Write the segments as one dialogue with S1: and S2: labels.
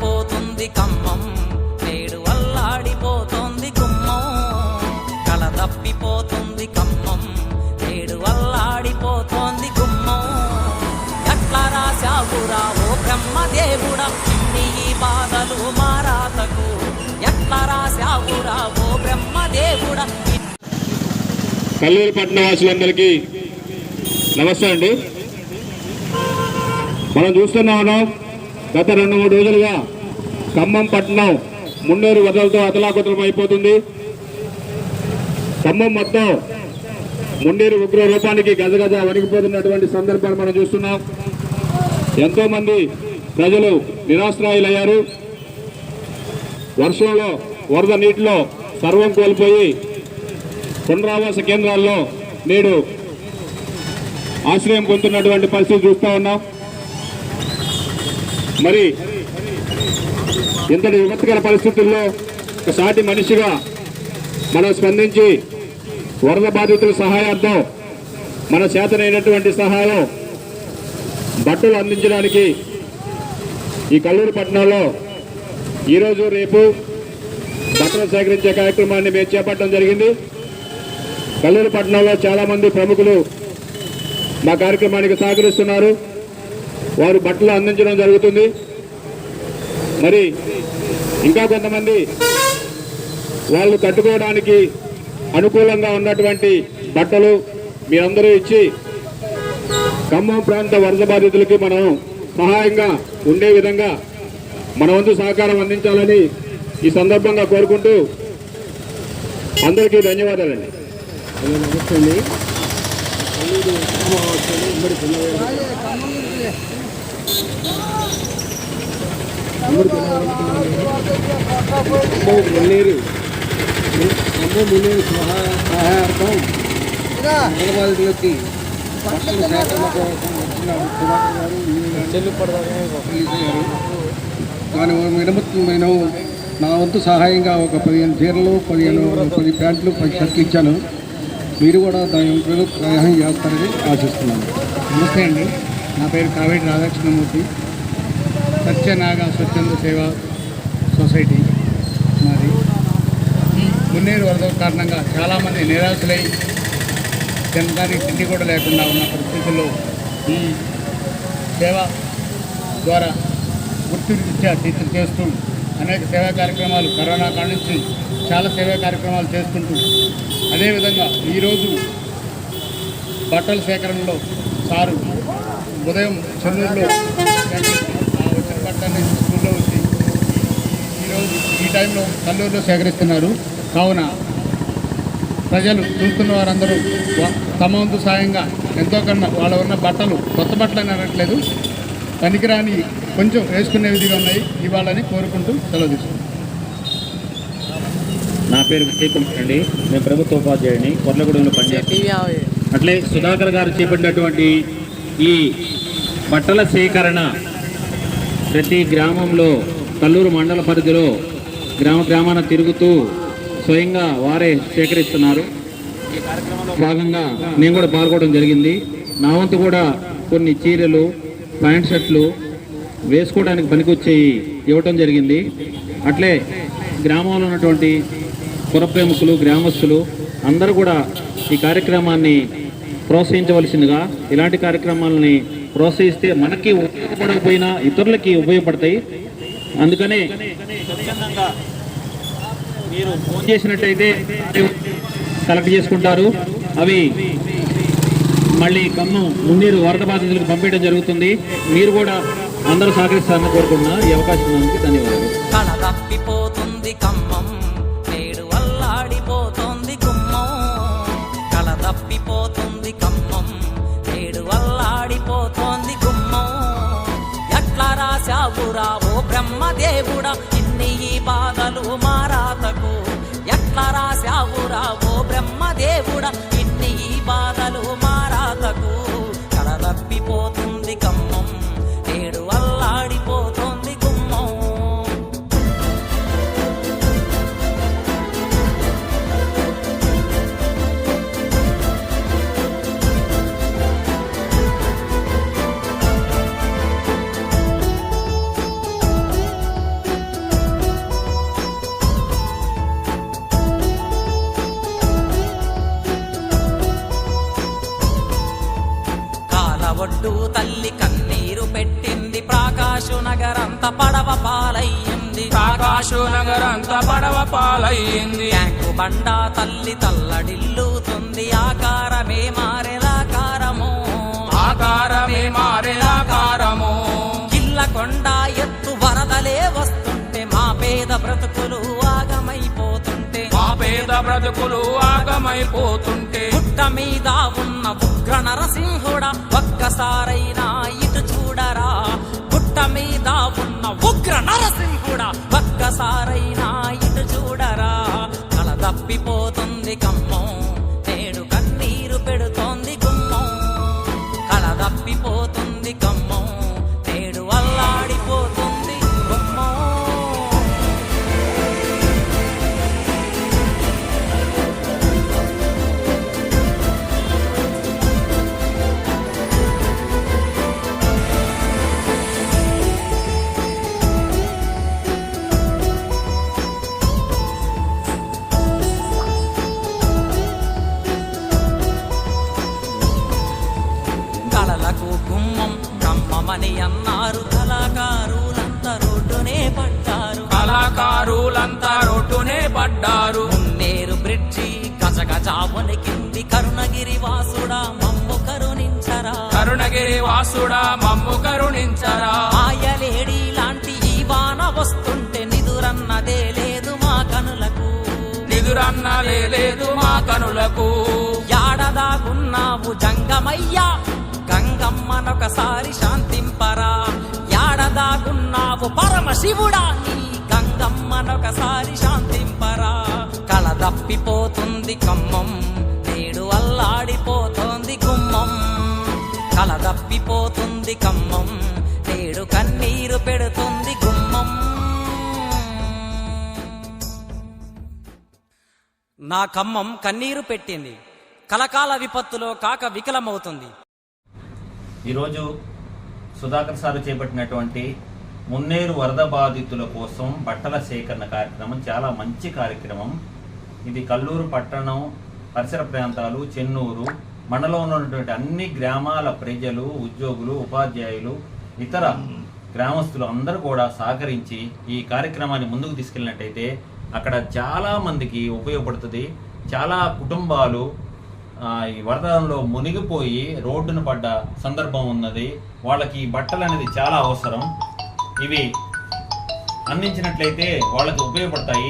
S1: పోతుంది కమ్మం నేడు అల్లాడిపోతుంది గుమ్మం. కల తప్పిపోతుంది కమ్మం నేడు అల్లాడిపోతోంది గుమ్మం. ఎట్లా రాశావురా ఓ బ్రహ్మదేవుడా? ఇన్ని ఈ బాధలు మారాతకు ఎట్లా రాశావురా ఓ బ్రహ్మదేవుడా?
S2: కల్లూరు పట్టణవాసులందరికీ నమస్తే అండి. మనం చూస్తున్నాం గత రెండు మూడు రోజులుగా ఖమ్మం పట్టణం మున్నేరు వదలతో అతలాకుతలం అయిపోతుంది. ఖమ్మం మొత్తం మున్నేరు ఉగ్ర రూపానికి గజగజ వణికిపోతున్నటువంటి సందర్భాన్ని మనం చూస్తున్నాం. ఎంతో మంది ప్రజలు నిరాశ్రాయులయ్యారు. వర్షంలో వరద నీటిలో సర్వం కోల్పోయి పునరావాస కేంద్రాల్లో నేడు ఆశ్రయం పొందుతున్నటువంటి పరిస్థితి చూస్తూ ఉన్నాం. మరి ఇంతటి విపత్కర పరిస్థితుల్లో ఒక సాటి మనిషిగా మనం స్పందించి వరద బాధితుల సహాయార్థం మన చేతనైనటువంటి సహాయం బట్టలు అందించడానికి ఈ కల్లూరు పట్టణంలో ఈరోజు రేపు బట్టలు సేకరించే కార్యక్రమాన్ని మేము చేపట్టడం జరిగింది. కల్లూరు పట్టణంలో చాలామంది ప్రముఖులు మా కార్యక్రమానికి సహకరిస్తున్నారు. వారు బట్టలు అందించడం జరుగుతుంది. మరి ఇంకా కొంతమంది వాళ్ళు కట్టుకోవడానికి అనుకూలంగా ఉన్నటువంటి బట్టలు మీరందరూ ఇచ్చి ఖమ్మం ప్రాంత వరద బాధితులకి మనం సహాయంగా ఉండే విధంగా మన వంతు సహకారం అందించాలని ఈ సందర్భంగా కోరుకుంటూ అందరికీ ధన్యవాదాలండి.
S3: నమస్తే అండి. మున్నేరు అమ్మో మున్నేరు సహాయార్థం నిలబాధితులకి బట్టల సేకరణ కోసం వచ్చినాడు సుధాకర్ గారు దాని నిమిత్తం నా వంతు సహాయంగా ఒక పదిహేను చీరలు పదిహేను పది ప్యాంట్లు పది షర్ట్లు ఇచ్చాను మీరు కూడా దాని వంతులో చేస్తారని ఆశిస్తున్నాను
S4: నమస్తే అండి నా పేరు కావేటి రాధాకృష్ణమూర్తి. సత్యనాగ స్వచ్ఛంద సేవా సొసైటీ మాది. ఈ మున్నేరు వరద కారణంగా చాలామంది నిరాశలై తినడానికి తిండి కూడా లేకుండా ఉన్న పరిస్థితుల్లో ఈ సేవ ద్వారా గుర్తించా టీచర్ చేస్తూ అనేక సేవా కార్యక్రమాలు కరోనా కాడ నుంచి చాలా సేవా కార్యక్రమాలు చేస్తుంటూ అదేవిధంగా ఈరోజు బట్టల సేకరణలో సారు ఉదయం చెన్నూరులో వచ్చిన బట్టల్ని స్కూల్లో వచ్చి ఈరోజు ఈ టైంలో కల్లూరులో సేకరిస్తున్నారు. కావున ప్రజలు చూస్తున్న వారందరూ తమ వంతు సాయంగా ఎంతో కన్నా వాళ్ళ ఉన్న బట్టలు కొత్త బట్టలు అని అనట్లేదు. పనికిరాని కొంచెం వేసుకునే విధిగా ఉన్నాయి. ఇవ్వాలని కోరుకుంటూ సెలవు తీసుకుంటాం
S2: నా పేరు విజయ్ కుమార్ అండి. నేను ప్రభుత్వ ఉపాధ్యాయుడిని కొర్లగూడెంలో పనిచేస్తాను అట్లే సుధాకర్ గారు చేపట్టినటువంటి ఈ బట్టల సేకరణ ప్రతి గ్రామంలో కల్లూరు మండల పరిధిలో గ్రామ గ్రామాన తిరుగుతూ స్వయంగా వారే సేకరిస్తున్నారు. భాగంగా నేను కూడా పాల్గొనడం జరిగింది. నా వంతు కూడా కొన్ని చీరలు ప్యాంట్ షర్ట్లు వేసుకోవడానికి పనికొచ్చేవి ఇవ్వటం జరిగింది. అట్లే గ్రామంలో ఉన్నటువంటి పురప్రేమికులు గ్రామస్తులు అందరూ కూడా ఈ కార్యక్రమాన్ని ప్రోత్సహించవలసిందిగా ఇలాంటి కార్యక్రమాలని ప్రోత్సహిస్తే మనకి ఉపయోగపడకపోయినా ఇతరులకి ఉపయోగపడతాయి. అందుకనే స్వచ్ఛందంగా మీరు ఫోన్ చేసినట్టయితే కలెక్ట్ చేసుకుంటారు. అవి మళ్ళీ కమ్ము మున్నీరు వరద బాధితులకు పంపించడం జరుగుతుంది. మీరు కూడా అందరూ సహకరిస్తారని కోరుకుంటున్నా. ఈ అవకాశం ధన్యవాదాలు.
S1: నేడు అల్లాడిపోతోంది గుమ్మం. ఎట్లా రాశావురా ఓ బ్రహ్మదేవుడా? ఇన్ని ఈ బాధలు మారాతకు. ఎట్లా రాశావురా ఓ బ్రహ్మదేవుడా? ఇన్ని ఈ బాధలు మారాతకు. కళ తప్పిపోతుంది కమ్మం. నేడు ఒడ్డు తల్లి కన్నీరు పెట్టింది. ప్రకాశు నగరంత పడవ పాలయ్యింది.
S5: ఆకాశు నగరంత పడవ పాలయ్యింది.
S1: ట్యాంకు బండ తల్లి తల్లడిల్లుతుంది. ఆకారమే మారెలాకారము.
S5: ఆకారమే మారేలాకారము.
S1: ఇళ్ళ కొండ ఎత్తు వరదలే వస్తుంటే మా పేద బ్రతుకులు
S5: పేద ఆగమైపోతుంటే
S1: పుట్ట మీద ఉన్న ఉగ్ర నరసింహుడా ఒక్కసారైనా ఇటు చూడరా? పుట్ట మీద ఉన్న ఉగ్ర నరసింహుడా ఒక్కసారైనా ఇటు చూడరా? కల తప్పిపోతుంది కమ్మం. కమ్మమని అన్నారు. కళాకారులంతా రోడ్డునే పడ్డారు.
S5: కళాకారులంతా రోడ్డునే పడ్డారు.
S1: మున్నేరు బ్రిడ్జి గజ గజావుని కింది కరుణగిరి వాసుడా మమ్ము కరుణించరా.
S5: కరుణగిరి వాసుడా మమ్ము కరుణించరా.
S1: మాయలేడి లాంటి ఈ వాన వస్తుంటే నిదురన్నదే లేదు మా కనులకు.
S5: నిదురన్నలే లేదు మా కనులకు.
S1: యాడదాగున్నావు జంగమయ్యా గంగమ్మనొకసారి శాంతింపరా. యాడదాగున్నావు పరమశివుడా నీ గంగమ్మనొకసారి శాంతింపరా. కళ తప్పిపోతుంది కమ్మం నేడు అల్లాడిపోతోంది గుమ్మం. కళ తప్పిపోతుంది కమ్మం నేడు కన్నీరు పెడుతుంది గుమ్మం. నా కమ్మం కన్నీరు పెట్టింది. కలకాల విపత్తులో కాక వికలమవుతుంది.
S2: ఈరోజు సుధాకర్ సారు చేపట్టినటువంటి మున్నేరు వరద బాధితుల కోసం బట్టల సేకరణ కార్యక్రమం చాలా మంచి కార్యక్రమం. ఇది కల్లూరు పట్టణం పరిసర ప్రాంతాలు చెన్నూరు మండలంలో ఉన్నటువంటి అన్ని గ్రామాల ప్రజలు ఉద్యోగులు ఉపాధ్యాయులు ఇతర గ్రామస్తులు అందరూ కూడా సహకరించి ఈ కార్యక్రమాన్ని ముందుకు తీసుకెళ్ళినట్టయితే అక్కడ చాలా మందికి ఉపయోగపడుతుంది. చాలా కుటుంబాలు ఈ వరదలో మునిగిపోయి రోడ్డున పడ్డ సందర్భం ఉన్నది. వాళ్ళకి ఈ బట్టలు అనేది చాలా అవసరం. ఇవి అందించినట్లయితే వాళ్ళకి ఉపయోగపడతాయి.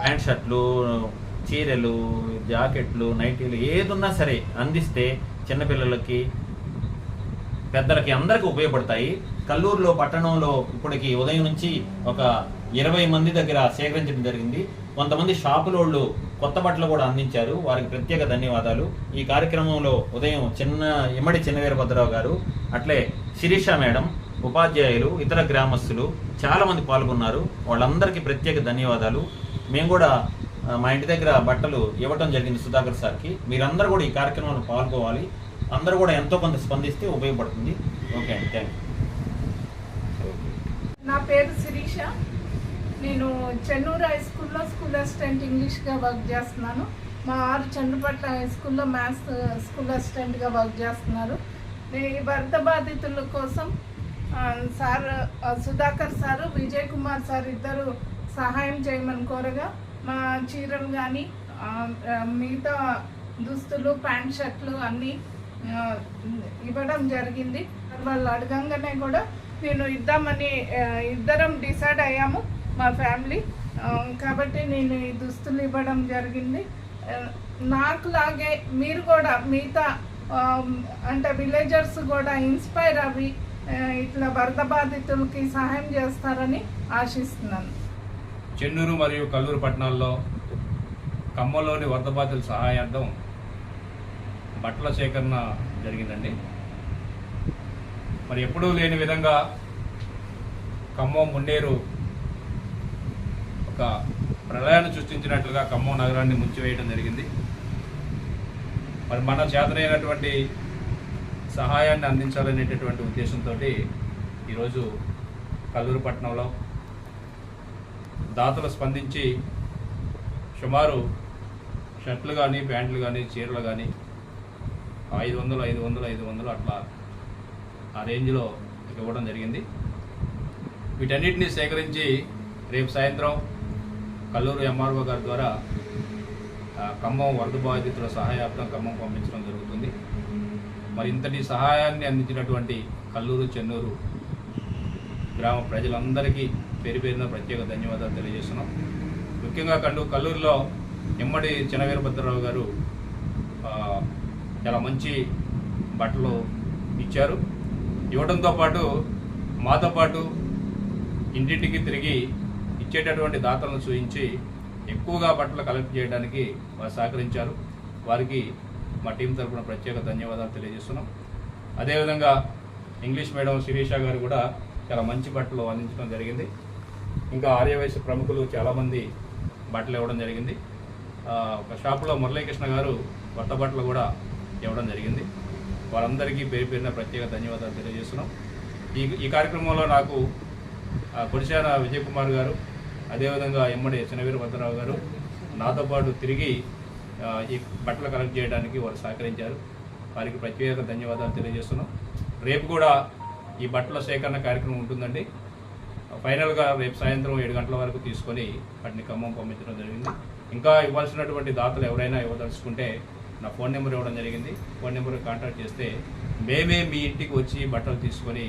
S2: ప్యాంట్ షర్ట్లు చీరలు జాకెట్లు నైటీలు ఏదున్నా సరే అందిస్తే చిన్నపిల్లలకి పెద్దలకి అందరికీ ఉపయోగపడతాయి. కల్లూరులో పట్టణంలో ఇప్పటికి ఉదయం నుంచి ఒక ఇరవై మంది దగ్గర సేకరించడం జరిగింది. కొంతమంది షాపులోళ్ళు కొత్త బట్టలు కూడా అందించారు. వారికి ప్రత్యేక ధన్యవాదాలు. ఈ కార్యక్రమంలో ఉదయం చిన్న ఇమ్మడి చిన్నవీరభద్రరావు గారు అట్లే శిరీష మేడం ఉపాధ్యాయులు ఇతర గ్రామస్తులు చాలామంది పాల్గొన్నారు. వాళ్ళందరికీ ప్రత్యేక ధన్యవాదాలు. మేము కూడా మా ఇంటి దగ్గర బట్టలు ఇవ్వటం జరిగింది సుధాకర్ సార్కి. మీరందరూ కూడా ఈ కార్యక్రమంలో పాల్గొవాలి. అందరూ కూడా ఎంతో కొంత స్పందిస్తే ఉపయోగపడుతుంది. ఓకే అండి థ్యాంక్ యూ.
S6: నా పేరు శిరీష. నేను చెన్నూరు హై స్కూల్లో స్కూల్ అసిస్టెంట్ ఇంగ్లీష్గా వర్క్ చేస్తున్నాను. మా ఆరు చంద్రపట్ల హై స్కూల్లో మ్యాథ్స్ స్కూల్ అసిస్టెంట్గా వర్క్ చేస్తున్నారు. నేను ఈ వరద బాధితుల కోసం sir Sudhakar sir Vijay Kumar sir ఇద్దరు సహాయం చేయమని కోరగా మా చీరలు కానీ మిగతా దుస్తులు ప్యాంట్ షర్ట్లు అన్నీ ఇవ్వడం జరిగింది. వాళ్ళు అడగంగానే కూడా నేను ఇద్దామని ఇద్దరం డిసైడ్ అయ్యాము. మా ఫ్యామిలీ. కాబట్టి నేను ఈ దుస్తులు ఇవ్వడం జరిగింది. నాకు లాగే మీరు కూడా మిగతా అంటే విలేజర్స్ కూడా ఇన్స్పైర్ అవి ఇట్లా వరద బాధితులకి సహాయం చేస్తారని ఆశిస్తున్నాను.
S7: చెన్నూరు మరియు కల్లూరు పట్టణాల్లో ఖమ్మంలోని వరద బాధితుల సహాయార్థం బట్టల సేకరణ జరిగిందండి. మరి ఎప్పుడూ లేని విధంగా ఖమ్మం మున్నేరు ఒక ప్రళయాన్ని సృష్టించినట్లుగా ఖమ్మం నగరాన్ని ముంచివేయడం జరిగింది. మరి మన చేతనైనటువంటి సహాయాన్ని అందించాలనేటటువంటి ఉద్దేశంతో ఈరోజు కల్లూరు పట్టణంలో దాతలు స్పందించి సుమారు షర్ట్లు కానీ ప్యాంట్లు కానీ చీరలు కానీ ఐదు వందలు ఐదు వందలు ఐదు వందలు అట్లా ఆ రేంజ్లో ఇవ్వడం జరిగింది. వీటన్నిటిని సేకరించి రేపు సాయంత్రం కల్లూరు ఎంఆర్ఓ గారి ద్వారా ఖమ్మం వరద బాధితుల సహాయార్థం ఖమ్మం పంపించడం జరుగుతుంది. మరి ఇంతటి సహాయాన్ని అందించినటువంటి కల్లూరు చెన్నూరు గ్రామ ప్రజలందరికీ పేరు పేరున ప్రత్యేక ధన్యవాదాలు తెలియజేస్తున్నాం. ముఖ్యంగా కండు కల్లూరులో ఎమ్మడి చినవీరభద్రరావు గారు చాలా మంచి బట్టలు ఇచ్చారు. ఇవ్వడంతో పాటు మాతో పాటు ఇంటింటికి తిరిగి ఇచ్చేటటువంటి దాతలను చూపించి ఎక్కువగా బట్టలు కలెక్ట్ చేయడానికి వారు సహకరించారు. వారికి మా టీం తరపున ప్రత్యేక ధన్యవాదాలు తెలియజేస్తున్నాం. అదేవిధంగా ఇంగ్లీష్ మీడియం శిరీష గారు కూడా చాలా మంచి బట్టలు అందించడం జరిగింది. ఇంకా ఆర్యవయసు ప్రముఖులు చాలామంది బట్టలు ఇవ్వడం జరిగింది. ఒక షాపులో మురళీకృష్ణ గారు కొత్త బట్టలు కూడా ఇవ్వడం జరిగింది. వారందరికీ పేరు పేరున ప్రత్యేక ధన్యవాదాలు తెలియజేస్తున్నాం. ఈ ఈ కార్యక్రమంలో నాకు ఆ, కొడిశాన విజయ్ కుమార్ గారు అదేవిధంగా ఎమ్మడి చినవీర భద్రరావు గారు నాతో పాటు తిరిగి ఈ బట్టలు కలెక్ట్ చేయడానికి వారు సహకరించారు. వారికి ప్రత్యేక ధన్యవాదాలు తెలియజేస్తున్నాం. రేపు కూడా ఈ బట్టల సేకరణ కార్యక్రమం ఉంటుందండి. ఫైనల్గా రేపు సాయంత్రం ఏడు గంటల వరకు తీసుకొని వాటిని ఖమ్మం పంపించడం జరిగింది. ఇంకా ఇవ్వాల్సినటువంటి దాతలు ఎవరైనా ఇవ్వదలుచుకుంటే నా ఫోన్ నెంబర్ ఇవ్వడం జరిగింది. ఫోన్ నెంబర్ కాంటాక్ట్ చేస్తే మేమే మీ ఇంటికి వచ్చి బట్టలు తీసుకొని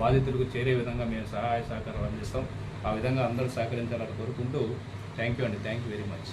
S7: బాధితులకు చేరే విధంగా మేము సహాయ సహకారం అందిస్తాం. ఆ విధంగా అందరూ సహకరించాలని కోరుకుంటూ థ్యాంక్ యూ అండి. Thank you very much.